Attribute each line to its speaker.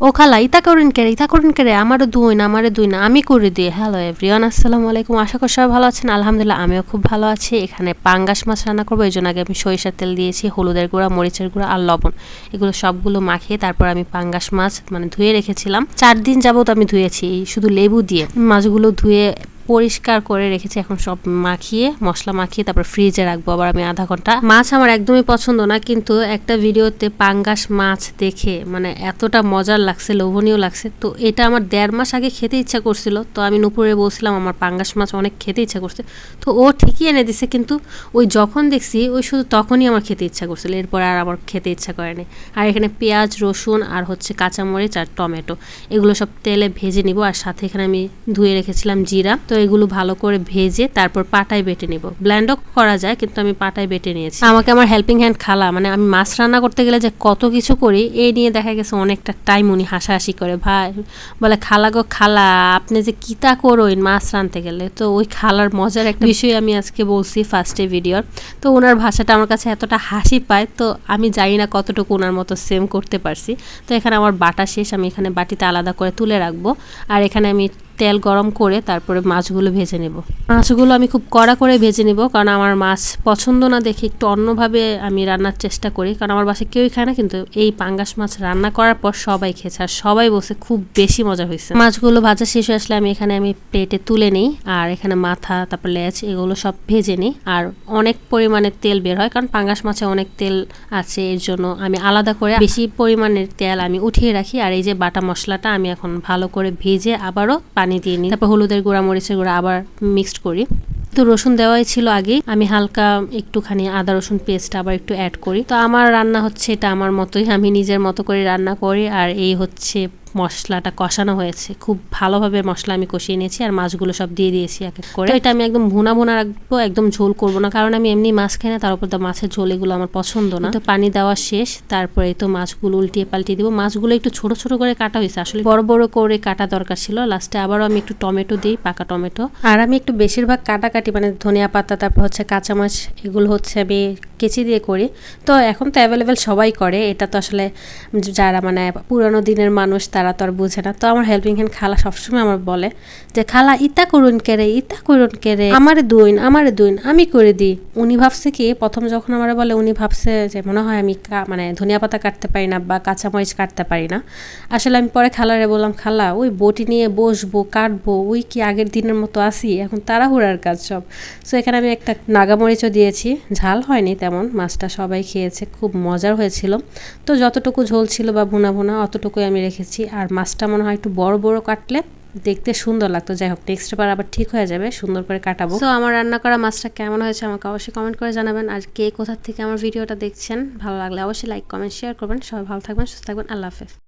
Speaker 1: ও খালা, ইতা করেন কে ইতা করেন কে আমারও দুই না, আমারও দুই না, আমি করে দিই। হ্যালো এভরিওয়ান আসসালামু আলাইকুম, আশা করি সবাই ভালো আছেন। আলহামদুলিল্লাহ, আমিও খুব ভালো আছি। এখানে পাঙ্গাস মাছ রান্না করব, এই জন্য আগে আমি সরিষার তেল দিয়েছি, হলুদের গুঁড়া, মরিচের গুঁড়া আর লবণ। এগুলো সবগুলো মাখিয়ে তারপর আমি পাঙ্গাস মাছ মানে ধুয়ে রেখেছিলাম। চার দিন যাবত আমি ধুয়েছি শুধু লেবু দিয়ে। মাছগুলো ধুয়ে পরিষ্কার করে রেখেছি এখন সব মাখিয়ে, মশলা মাখিয়ে, তারপর ফ্রিজে রাখব। আবার আমি আধা ঘণ্টা। মাছ আমার একদমই পছন্দ না, কিন্তু একটা ভিডিওতে পাঙ্গাস মাছ দেখে মানে এতটা মজার লাগছে, লোভনীয় লাগছে। তো এটা আমার দেড় মাস আগে খেতে ইচ্ছা করছিল, তো আমি নুপুরে বলছিলাম, আমার পাঙ্গাস মাছ অনেক খেতে ইচ্ছা করছে। তো ও ঠিকই এনে দিছে, কিন্তু ওই যখন দেখছি, ওই শুধু তখনই আমার খেতে ইচ্ছা করছিল। এরপর আর আমার খেতে ইচ্ছা করেনি। আর এখানে পেঁয়াজ, রসুন আর হচ্ছে কাঁচামরিচ আর টমেটো, এগুলো সব তেলে ভেজে নিব। আর সাথে এখানে আমি ধুয়ে রেখেছিলাম জিরা। তো এগুলো ভালো করে ভেজে তারপর পাটায় বেটে নিব। ব্ল্যান্ডও করা যায়, কিন্তু আমি পাটায় বেটে নিয়েছি। আমাকে আমার হেল্পিং হ্যান্ড খালা মানে আমি মাছ রান্না করতে গেলে যে কত কিছু করি, এই নিয়ে দেখা গেছে অনেকটা টাইম উনি হাসাহাসি করে। ভাই, বলে, খালা গো, খালা, আপনি যে কিতা করোইন মাছ রানতে গেলে? তো ওই খালার মজার একটা বিষয় আমি আজকে বলছি ফার্স্টে ভিডিওর তো ওনার ভাষাটা আমার কাছে এতটা হাসি পায়, তো আমি জানি না কতটুকু ওনার মতো সেম করতে পারছি। তো এখানে আমার বাটা শেষ, আমি এখানে বাটিতে আলাদা করে তুলে রাখব। আর এখানে আমি তেল গরম করে তারপরে মাছগুলো ভেজে নেব। মাছগুলো আমি খুব কড়া করে ভেজে নেব কারণ আমার মাছ পছন্দ না দেখে একটু অন্যভাবে আমি রান্নার চেষ্টা করি। কারণ আমার বাসায় কেউই খায় না, কিন্তু এই পাঙ্গাস মাছ রান্না করার পর সবাই খেয়েছে আর সবাই বসে খুব বেশি মজা হয়েছে। মাছগুলো ভাজা শেষ হয়ে আসলে আমি এখানে আমি প্লেটে তুলে নিই আর এখানে মাথা, তারপর লেজ এগুলো সব ভেজে নিই আর অনেক পরিমাণে তেল বের হয় কারণ পাঙ্গাস মাছে অনেক তেল আছে, এর জন্য আমি আলাদা করে বেশি পরিমাণের তেল আমি উঠিয়ে রাখি। আর এই যে বাটা মশলাটা আমি এখন ভালো করে ভেজে আবারও পানি দিয়ে নিই। তারপর হলুদের গুঁড়া, মরিচের গুঁড়া আবার মিক্সড করি। তো রসুন দেওয়াই ছিল আগে। আমি হালকা একটুখানি আদা, রসুন পেস্ট আবার একটু অ্যাড করি। তো আমার রান্না হচ্ছে এটা আমার মতোই। আমি নিজের মতো করে রান্না করি আর এই হচ্ছে মশলাটা কষানো হয়েছে। খুব ভালোভাবে মশলা আমি কষিয়ে নিয়েছি আর মাছগুলো সব দিয়ে দিয়েছি এক এক করে। এটা আমি একদম ভুনা ভুনা রাখব, একদম ঝোল করব না, কারণ আমি এমনি মাছ খাই না তার উপর তো মাছের ঝোল এগুলো আমার পছন্দ না। তো পানি দেওয়া শেষ, তারপরে তো মাছগুলো উল্টিয়ে পাল্টিয়ে দিব। মাছগুলো একটু ছোট ছোট করে কাটা হয়েছে, আসলে বড় বড় করে কাটা দরকার ছিল। লাস্টে আবারও আমি একটু টমেটো দিই, পাকা টমেটো। আর আমি একটু বেশিরভাগ কাটাকাটি মানে ধনিয়া পাতা, তারপর হচ্ছে কাঁচা মাছ এগুলো হচ্ছে আমি কেচি দিয়ে করি। তো এখন তো অ্যাভেলেবেল সবাই করে, এটা তো আসলে যারা মানে পুরানো দিনের মানুষ, তারা তো আর বুঝে না। তো আমার হেল্পিং হ্যান্ড খালা সবসময় আমার বলে যে, খালা, ইতা করুন কেরে ইতা করুন কেরে আমার দুইন আমার দুইন, আমি করে দিই। উনি ভাবছে কি, প্রথম যখন আমার বলে, উনি ভাবছে যে, মনে হয় আমি মানে ধনিয়া পাতা কাটতে পারি না বা কাঁচামরিচ কাটতে পারি না। আসলে আমি পরে খালারে বললাম, খালা, ওই বটি নিয়ে বসবো, কাটবো, ওই কি আগের দিনের মতো আসি এখন তাড়াহুড়ার কাজ সব। সো এখানে আমি একটা নাগামরিচও দিয়েছি। ঝাল হয়নি তেমন, মাছটা সবাই খেয়েছে, খুব মজার হয়েছিল। তো যতটুকু ঝোল ছিল বা ভুনা ভুনা, অতটুকুই আমি রেখেছি। আর মাছটা মনে হয় একটু বড় বড় কাটলে দেখতে সুন্দর লাগতো। যাই হোক নেক্সট বার আবার ঠিক হয়ে যাবে, সুন্দর করে কাটাবো। তো আমার রান্না করা মাছটা কেমন হয়েছে আমাকে অবশ্যই কমেন্ট করে জানাবেন। আর কে কোথার থেকে আমার ভিডিওটা দেখছেন, ভালো লাগলে অবশ্যই লাইক কমেন্ট শেয়ার করবেন। সবাই ভালো থাকবেন, সুস্থ থাকবেন। আল্লাহ হাফেজ।